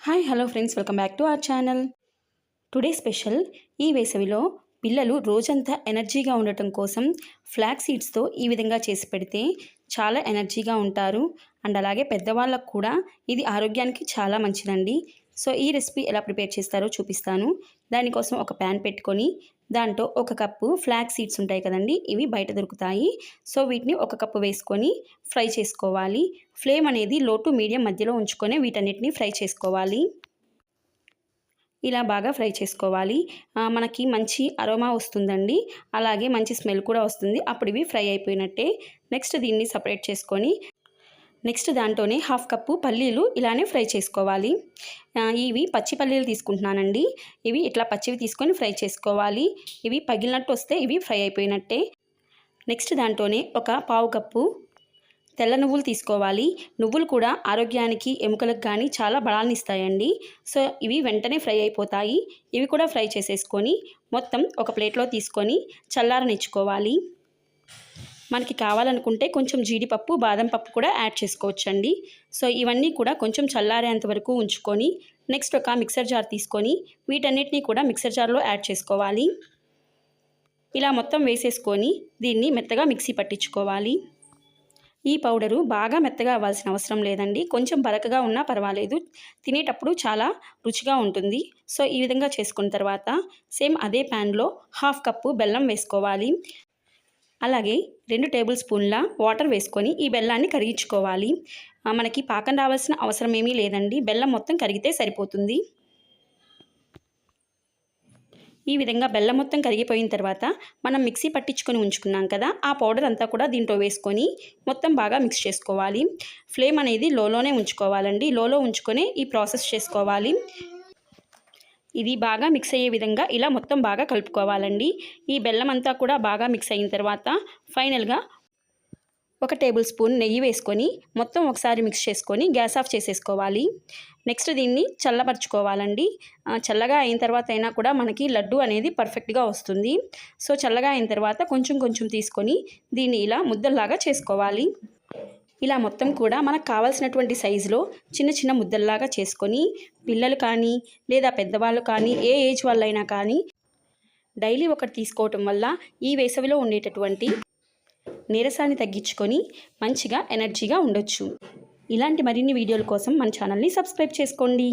Hi hello friends welcome back to our channel today special ఈ వేసవిలో పిల్లలు రోజంతా ఎనర్జీగా ఉండటం కోసం ఫ్లాక్ సీడ్స్తో ఈ విధంగా చేసి పెడితే చాలా ఎనర్జీగా ఉంటారు. అండ్ అలాగే పెద్దవాళ్ళకు కూడా ఇది ఆరోగ్యానికి చాలా మంచిదండి. సో ఈ రెసిపీ ఎలా ప్రిపేర్ చేస్తారో చూపిస్తాను. దానికోసం ఒక ప్యాన్ పెట్టుకొని దాంట్లో ఒక కప్పు ఫ్లాక్ సీడ్స్ ఉంటాయి కదండి ఇవి బయట దొరుకుతాయి. సో వీటిని ఒక కప్పు వేసుకొని ఫ్రై చేసుకోవాలి. ఫ్లేమ్ అనేది లో టు మీడియం మధ్యలో ఉంచుకొని వీటన్నిటిని ఫ్రై చేసుకోవాలి. ఇలా బాగా ఫ్రై చేసుకోవాలి. మనకి మంచి అరోమా వస్తుందండి. అలాగే మంచి స్మెల్ కూడా వస్తుంది. అప్పుడు ఇవి ఫ్రై అయిపోయినట్టే. నెక్స్ట్ దీన్ని సపరేట్ చేసుకొని నెక్స్ట్ దాంట్లోనే హాఫ్ కప్పు పల్లీలు ఇలానే ఫ్రై చేసుకోవాలి. ఇవి పచ్చి పల్లీలు తీసుకుంటున్నానండి. ఇవి ఇట్లా పచ్చివి తీసుకొని ఫ్రై చేసుకోవాలి. ఇవి పగిలినట్టు వస్తే ఇవి ఫ్రై అయిపోయినట్టే. నెక్స్ట్ దాంట్లోనే ఒక పావు కప్పు తెల్ల నువ్వులు తీసుకోవాలి. నువ్వులు కూడా ఆరోగ్యానికి ఎముకలకు కానీ చాలా బలాన్ని ఇస్తాయండి. సో ఇవి వెంటనే ఫ్రై అయిపోతాయి. ఇవి కూడా ఫ్రై చేసేసుకొని మొత్తం ఒక ప్లేట్లో తీసుకొని చల్లారనిచ్చుకోవాలి. మనకి కావాలనుకుంటే కొంచెం జీడిపప్పు బాదం పప్పు కూడా యాడ్ చేసుకోవచ్చండి. సో ఇవన్నీ కూడా కొంచెం చల్లారేంత వరకు ఉంచుకొని నెక్స్ట్ ఒక మిక్సర్ జార్ తీసుకొని వీటన్నిటిని కూడా మిక్సర్ జార్లో యాడ్ చేసుకోవాలి. ఇలా మొత్తం వేసేసుకొని దీన్ని మెత్తగా మిక్సీ పట్టించుకోవాలి. ఈ పౌడరు బాగా మెత్తగా అవ్వాల్సిన అవసరం లేదండి. కొంచెం బరకగా ఉన్నా పర్వాలేదు. తినేటప్పుడు చాలా రుచిగా ఉంటుంది. సో ఈ విధంగా చేసుకున్న తర్వాత సేమ్ అదే ప్యాన్లో హాఫ్ కప్పు బెల్లం వేసుకోవాలి. అలాగే రెండు టేబుల్ స్పూన్ల వాటర్ వేసుకొని ఈ బెల్లాన్ని కరిగించుకోవాలి. మనకి పాకం రావాల్సిన అవసరం ఏమీ లేదండి. బెల్లం మొత్తం కరిగితే సరిపోతుంది. ఈ విధంగా బెల్లం మొత్తం కరిగిపోయిన తర్వాత మనం మిక్సీ పట్టించుకొని ఉంచుకున్నాం కదా ఆ పౌడర్ అంతా కూడా దీంట్లో వేసుకొని మొత్తం బాగా మిక్స్ చేసుకోవాలి. ఫ్లేమ్ అనేది లోలోనే ఉంచుకోవాలండి. లోలో ఉంచుకొని ఈ ప్రాసెస్ చేసుకోవాలి. ఇది బాగా మిక్స్ అయ్యే విధంగా ఇలా మొత్తం బాగా కలుపుకోవాలండి. ఈ బెల్లం అంతా కూడా బాగా మిక్స్ అయిన తర్వాత ఫైనల్గా ఒక టేబుల్ స్పూన్ నెయ్యి వేసుకొని మొత్తం ఒకసారి మిక్స్ చేసుకొని గ్యాస్ ఆఫ్ చేసేసుకోవాలి. నెక్స్ట్ దీన్ని చల్లపరచుకోవాలండి చల్లగా అయిన తర్వాత అయినా కూడా మనకి లడ్డు అనేది పర్ఫెక్ట్గా వస్తుంది. సో చల్లగా అయిన తర్వాత కొంచెం కొంచెం తీసుకొని దీన్ని ఇలా ముద్దల్లాగా చేసుకోవాలి. ఇలా మొత్తం కూడా మనకు కావాల్సినటువంటి సైజులో చిన్న చిన్న ముద్దల్లాగా చేసుకొని పిల్లలు కానీ లేదా పెద్దవాళ్ళు కానీ ఏ ఏజ్ వాళ్ళైనా కానీ డైలీ ఒకటి తీసుకోవటం వల్ల ఈ వేసవిలో ఉండేటటువంటి నీరసాన్ని తగ్గించుకొని మంచిగా ఎనర్జీగా ఉండొచ్చు. ఇలాంటి మరిన్ని వీడియోల కోసం మన ఛానల్ని సబ్స్క్రైబ్ చేసుకోండి.